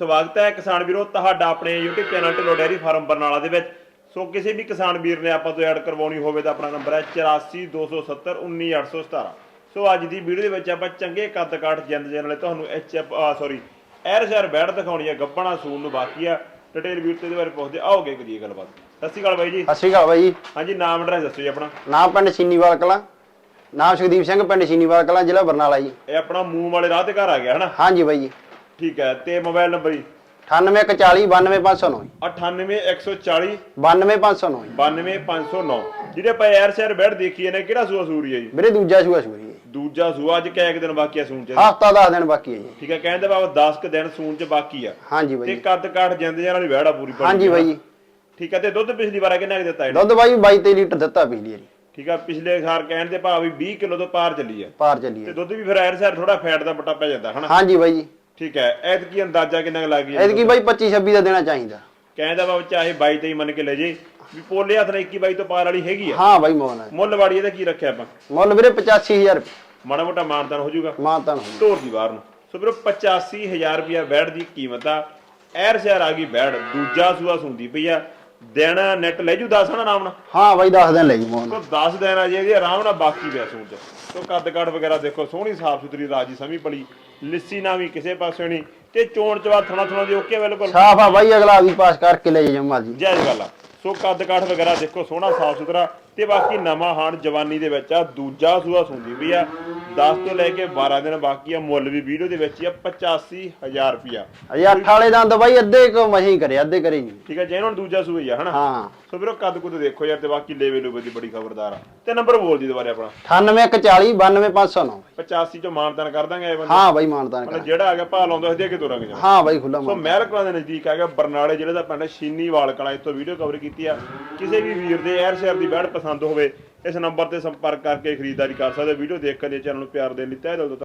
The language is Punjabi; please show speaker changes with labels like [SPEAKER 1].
[SPEAKER 1] ਸਵਾਗਤ ਹੈ ਕਿਸਾਨ ਵੀਰੋ ਤੁਹਾਡਾ ਆਪਣੇ YouTube channel Dhillon dairy farm Barnala ਦੇ ਵਿੱਚ। ਸੋ ਕਿਸੇ ਵੀ ਕਿਸਾਨ ਵੀਰ ਨੇ ਆਪਾਂ ਤੋਂ ਐਡ ਕਰਵਾਉਣੀ ਹੋਵੇ ਤਾਂ ਆਪਣਾ ਨੰਬਰ ਹੈ 8427191817 ਸੋ ਅੱਜ ਦੀ ਵੀਡੀਓ ਦੇ ਵਿੱਚ ਆਪਾਂ ਚੰਗੇ ਕੱਦ ਕਾਠ ਜਿੰਦ ਜਨ ਵਾਲੇ ਤੁਹਾਨੂੰ ਐਚ ਸੌਰੀ ਐਰ ਸ਼ਹਿਰ ਬੈੜ ਦਿਖਾਉਣੀ ਹੈ ਗੱਬਣਾ ਸੂਨ ਨੂੰ ਬਾਕੀ ਆ। ਡਿਟੇਲ ਵੀਰ ਤੇ ਇਹਦੇ ਬਾਰੇ ਪੁੱਛਦੇ ਆਓਗੇ ਕਰੀਏ ਗੱਲਬਾਤ। ਸਤਿ ਸ਼੍ਰੀ ਅਕਾਲ ਬਾਈ ਜੀ।
[SPEAKER 2] ਸਤਿ ਸ਼੍ਰੀ ਅਕਾਲ ਬਾਈ ਜੀ।
[SPEAKER 1] ਹਾਂਜੀ ਨਾਮ ਐਡਰੈਸ ਦੱਸੋ ਜੀ ਆਪਣਾ।
[SPEAKER 2] ਨਾਮ ਪਿੰਡ ਸੀਨੀਵਾਲ ਕਲਾਂ। ਨਾਮ ਸੁਖਦੀਪ ਸਿੰਘ ਪਿੰਡ ਸੀਨੀਵਾਲ ਕਲਾਂ ਜ਼ਿਲ੍ਹਾ ਬਰਨਾਲਾ ਜੀ।
[SPEAKER 1] ਇਹ ਆਪਣਾ ਮੂੰਹ ਵਾਲੇ ਰਾਹ ਤੇ ਘਰ ਆ ਗਿਆ ਹਨਾ?
[SPEAKER 2] ਹਾਂਜੀ ਬਾਈ ਜੀ।
[SPEAKER 1] ਠੀਕ ਹੈ ਤੇ ਮੋਬਾਈਲ ਨੰਬਰ ਜੀ?
[SPEAKER 2] 9840 92509
[SPEAKER 1] 98140
[SPEAKER 2] 92509
[SPEAKER 1] 92509 ਜਿਹੜੇ ਆਪਾਂ ਐਰ ਸ਼ਹਿਰ ਬੈੜ ਦੇਖੀਏ ਨੇ ਕਿਹੜਾ ਸੂਆ ਸੂਰੀ ਹੈ ਜੀ?
[SPEAKER 2] ਵੀਰੇ ਦੂਜਾ ਸੂਆ ਸੂਰੀ ਹੈ।
[SPEAKER 1] ਦੂਜਾ ਸੂਆ ਅੱਜ ਇੱਕ ਦਿਨ ਬਾਕੀ ਆ ਸੂਣ ਚ?
[SPEAKER 2] ਹਫਤਾ 10 ਦਿਨ ਬਾਕੀ ਹੈ ਜੀ।
[SPEAKER 1] ਠੀਕ ਹੈ ਕਹਿੰਦੇ ਬਾਬਾ 10 ਕ ਦਿਨ ਸੂਣ ਚ ਬਾਕੀ ਆ।
[SPEAKER 2] ਹਾਂਜੀ
[SPEAKER 1] ਤੇ
[SPEAKER 2] ਬਾਈ ਜੀ।
[SPEAKER 1] ਕੱਦ ਕਾਠ ਜਿੰਦ ਜਾਨ ਵਾਲੀ ਵਹਿੜਾ ਪੂਰੀ
[SPEAKER 2] ਹਾਂਜੀ
[SPEAKER 1] ਆ।
[SPEAKER 2] ਬਾਈ
[SPEAKER 1] ਠੀਕ ਹੈ ਤੇ ਦੁੱਧ ਪਿਛਲੀ ਵਾਰ ਕਿੰਨਾ ਕੁ ਦਿੱਤਾ ਇਹਨੇ?
[SPEAKER 2] ਦੁੱਧ ਬਾਈ 22 23 ਲੀਟਰ ਦਿੱਤਾ ਪਿਛਲੀ ਵਾਰੀ।
[SPEAKER 1] ਠੀਕ ਹੈ ਪਿਛਲੇ ਸਾਲ ਕਹਿਣ ਦੇ ਭਾਅ ਵੀ 20 ਕਿਲੋ ਤੋਂ ਪਾਰ ਚੱਲੀ ਆ।
[SPEAKER 2] ਪਾਰ ਚੱਲੀ
[SPEAKER 1] ਤੇ
[SPEAKER 2] ਹੈ
[SPEAKER 1] ਦੁੱਧ ਵੀ ਫਿਰ ਐਰ ਸ਼ਹਿਰ ਥੋੜਾ ਫੈਟ ਦਾ ਬਟਾ ਪੈ ਜਾਂਦਾ ਹਨਾ?
[SPEAKER 2] ਹਾਂਜੀ ਬਾਈ ਜੀ।
[SPEAKER 1] ਠੀਕ ਹੈ ਐਤਕੀ ਅੰਦਾਜ਼ਾ ਕਿੰਨਾ ਕੁ ਲੱਗ ਗਿਆ?
[SPEAKER 2] ਐਤਕੀ ਬਾਈ 25 26 ਦਾ ਦੇਣਾ ਚਾਹੀਦਾ।
[SPEAKER 1] ਕਹਿੰਦਾ ਬਾਬਾ ਚਾਹੇ 22 23 ਮੰਨ ਕੇ ਲੈ ਜੇ। ਵੀ ਪੋਲੇ ਹੱਥ ਨਾਲ 21 22 ਤੋਂ ਪਾਰ ਵਾਲੀ ਹੈਗੀ ਆ।
[SPEAKER 2] ਹਾਂ ਬਾਈ ਮੋਹਨ ਹੈ
[SPEAKER 1] ਮੁੱਲ ਵਾੜੀ ਇਹਦਾ ਕੀ ਰੱਖਿਆ ਆਪਾਂ?
[SPEAKER 2] ਮੁੱਲ ਵੀਰੇ 85000 ਰੁਪਏ।
[SPEAKER 1] ਮਾੜਾ ਮੋਟਾ ਮਾਨਦਾਨ ਹੋ ਜਾਊਗਾ।
[SPEAKER 2] ਮਾਨਤਾਨ ਹੋਊ
[SPEAKER 1] ਢੋਰ ਦੀ ਬਾਹਰ ਨੂੰ। ਸੋ ਵੀਰੋ 85000 ਰੁਪਿਆ ਬੈੜ ਦੀ ਕੀਮਤ ਆ। ਐਰ ਸ਼ਹਿਰ ਆ ਗਈ ਬੈੜ ਦੂਜਾ ਸੂਆ ਸੁੰਦੀ ਪਈ ਆ। ਦਿਨ ਨੈਟ ਲੈ ਜੂ 10 ਨਾ ਨਾਮ ਨਾ
[SPEAKER 2] ਹਾਂ ਬਾਈ 10 ਦਿਨ ਲੈ ਜੀ ਮੋਹਨ।
[SPEAKER 1] ਸੋ 10 ਦਿਨ ਆ ਜੇ ਆਰਾਮ ਨਾਲ ਬਾਕੀ ਪਿਆ ਸੂਣ ਚ ਕੱਦ ਕਾਠ ਵਗੈਰਾ ਦੇਖੋ ਸੋਹਣੀ ਸਾਫ਼ ਸੁਥਰੀ ਰਾਜੀ ਸਮੀ ਪਲੀ ਲਿੱਸੀ ਨਾ ਵੀ ਕਿਸੇ ਪਾਸੇ ਨਹੀਂ। ਤੇ ਚੋਣ ਚਵਾ ਥਣਾ ਥਣਾ ਦੀ ਓਕੇ ਬਿਲਕੁਲ।
[SPEAKER 2] ਸਾਫ਼ ਆ ਬਾਈ ਅਗਲਾ ਵੀ ਪਾਸ ਕਰਕੇ ਲੈ ਜਾ ਮਰਜ਼ੀ।
[SPEAKER 1] ਜਾਇਜ਼ ਗੱਲ ਆ ਸੋ ਕੱਦ ਕਾਠ ਵਗੈਰਾ ਦੇਖੋ ਸੋਹਣਾ ਸਾਫ਼ ਸੁਥਰਾ। ਤੇ ਬਾਕੀ ਨਵਾਂ ਹਾਣ ਜਵਾਨੀ ਦੇ ਵਿੱਚ ਆ ਦੂਜਾ ਸੂਆ ਸੁੰਦੀ ਵੀ ਆ। 10 ਤੋਂ ਲੈ ਕੇ 12 ਦਿਨ ਬਾਕੀ ਆ ਮੁੱਲ ਵੀ ਵੀਡੀਓ ਦੇ ਵਿੱਚ ਆ 85000 ਰੁਪਿਆ
[SPEAKER 2] ਅਜੇ ਅੱਠ ਵਾਲੇ ਦੰਦ ਬਾਈ ਅੱਧੇ ਕੋ ਮਹੀਂ ਕਰੇ ਅੱਧੇ ਕਰੇ ਨਹੀਂ
[SPEAKER 1] ਠੀਕ ਹੈ ਜਿਹਨਾਂ ਨੂੰ ਦੂਜਾ ਸੂਆ ਹੀ ਆ ਹਨਾ?
[SPEAKER 2] ਹਾਂ।
[SPEAKER 1] ਸੋ ਵੀਰੋ ਕੱਦ ਕੁੱਦ ਦੇਖੋ ਯਾਰ ਤੇ ਬਾਕੀ ਲੇਵੇ ਲੂਵੇ ਦੀ ਬੜੀ ਖਬਰਦਾਰ ਆ। ਤੇ ਨੰਬਰ ਬੋਲ ਦੀ ਦੁਬਾਰੇ ਆਪਣਾ।
[SPEAKER 2] 9840 92509
[SPEAKER 1] 85 ਚੋਂ ਮਾਨਤਾਨ ਕਰ ਦਾਂਗੇ ਇਹ ਬੰਦੇ।
[SPEAKER 2] ਹਾਂ ਬਾਈ ਮਾਨਤਾਨ
[SPEAKER 1] ਮਤਲਬ ਜਿਹੜਾ ਆ ਗਿਆ ਭਾਅ ਲਾਉਂਦਾ ਉਹਦੇ ਅੱਗੇ ਤੁਰਾਂਗੇ ਜਮਾਂ।
[SPEAKER 2] ਹਾਂ ਬਾਈ ਖੁੱਲਾ
[SPEAKER 1] ਸੋ
[SPEAKER 2] ਮਾਨ
[SPEAKER 1] ਮਹਿਲ ਕਲਾਂ ਦੇ ਨਜ਼ਦੀਕ ਆ ਗਿਆ ਬਰਨਾਲੇ ਜ਼ਿਲ੍ਹੇ ਦਾ ਪਿੰਡ ਸ਼ੀਨੀਵਾਲ ਕਲਾਂ। ਇੱਥੋਂ ਵੀਡੀਓ ਕਵਰ ਕੀਤੀ ਆ। ਕਿਸੇ ਵੀ ਵੀਰ ਦੇ ਐਰ ਸ਼ਹਿਰ ਦੀ ਬੈੜ ਪਸੰਦ ਹੋਵੇ, ਇਸ ਨੰਬਰ ਤੇ ਸੰਪਰਕ ਕਰਕੇ ਖਰੀਦਦਾਰੀ ਕਰ ਸਕਦੇ ਹੋ। ਵੀਡੀਓ ਦੇਖ ਕੇ ਚੈਨਲ ਨੂੰ ਪਿਆਰ ਦੇਣ ਲਈ ਤਹਿ ਦਿਲ ਤੋਂ